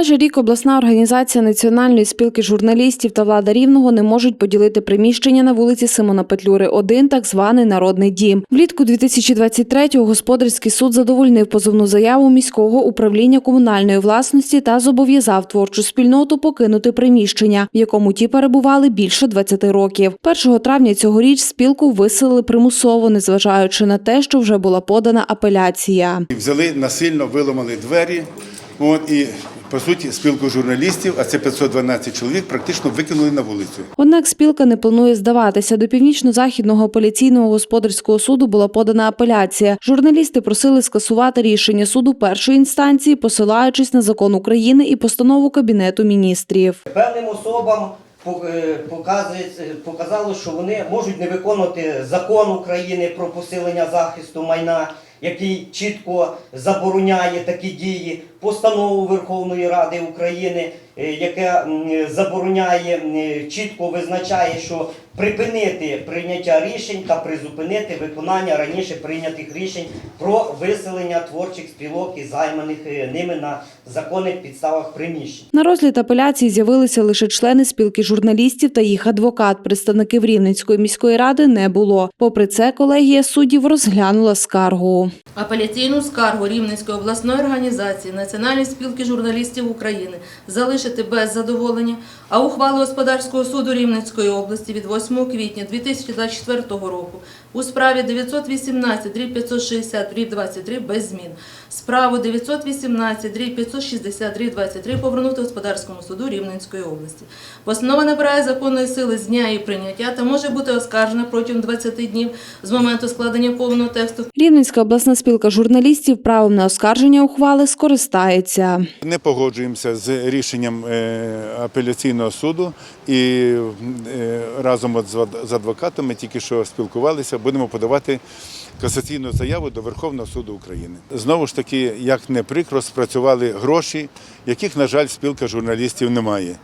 Майже рік обласна організація Національної спілки журналістів та влада рівного не можуть поділити приміщення на вулиці Симона Петлюри, 1, так званий народний дім. Влітку 2023-го господарський суд задовольнив позовну заяву міського управління комунальної власності та зобов'язав творчу спільноту покинути приміщення, в якому ті перебували більше 20 років. 1 травня цьогоріч спілку виселили примусово, незважаючи на те, що вже була подана апеляція. Взяли насильно, виламали двері. От, і, по суті, спілку журналістів, а це 512 чоловік, практично викинули на вулицю. Однак спілка не планує здаватися. До північно-західного апеляційного господарського суду була подана апеляція. Журналісти просили скасувати рішення суду першої інстанції, посилаючись на закон України і постанову Кабінету міністрів. Певним особам е, показується- показало, що вони можуть не виконувати закон України про посилення захисту майна, який чітко забороняє такі дії, постанову Верховної Ради України, яке забороняє, чітко визначає, що припинити прийняття рішень та призупинити виконання раніше прийнятих рішень про виселення творчих спілок і займаних е, ними на законних підставах приміщень. На розгляд апеляції з'явилися лише члени спілки журналістів та їх адвокат. Представників Рівненської міської ради не було. Попри це, колегія суддів розглянула скаргу. Апеляційну скаргу Рівненської обласної організації Національної спілки журналістів України залишити без задоволення, а ухвалу господарського суду Рівненської області від 8 квітня 2024 року у справі 918 560 23 без змін. Справу 918 560 23 повернути господарському суду Рівненської області. Постанова набирає законної сили з дня її прийняття та може бути оскаржена протягом 20 днів з моменту складення повного тексту Рівненська обласна спілка журналістів правом на оскарження ухвали скористається. Не погоджуємося з рішенням е, апеляційного суду і е, разом з адвокатами тільки що спілкувалися, будемо подавати касаційну заяву до Верховного суду України. Знову ж таки, як не прикро, спрацювали гроші, яких, на жаль, спілка журналістів немає.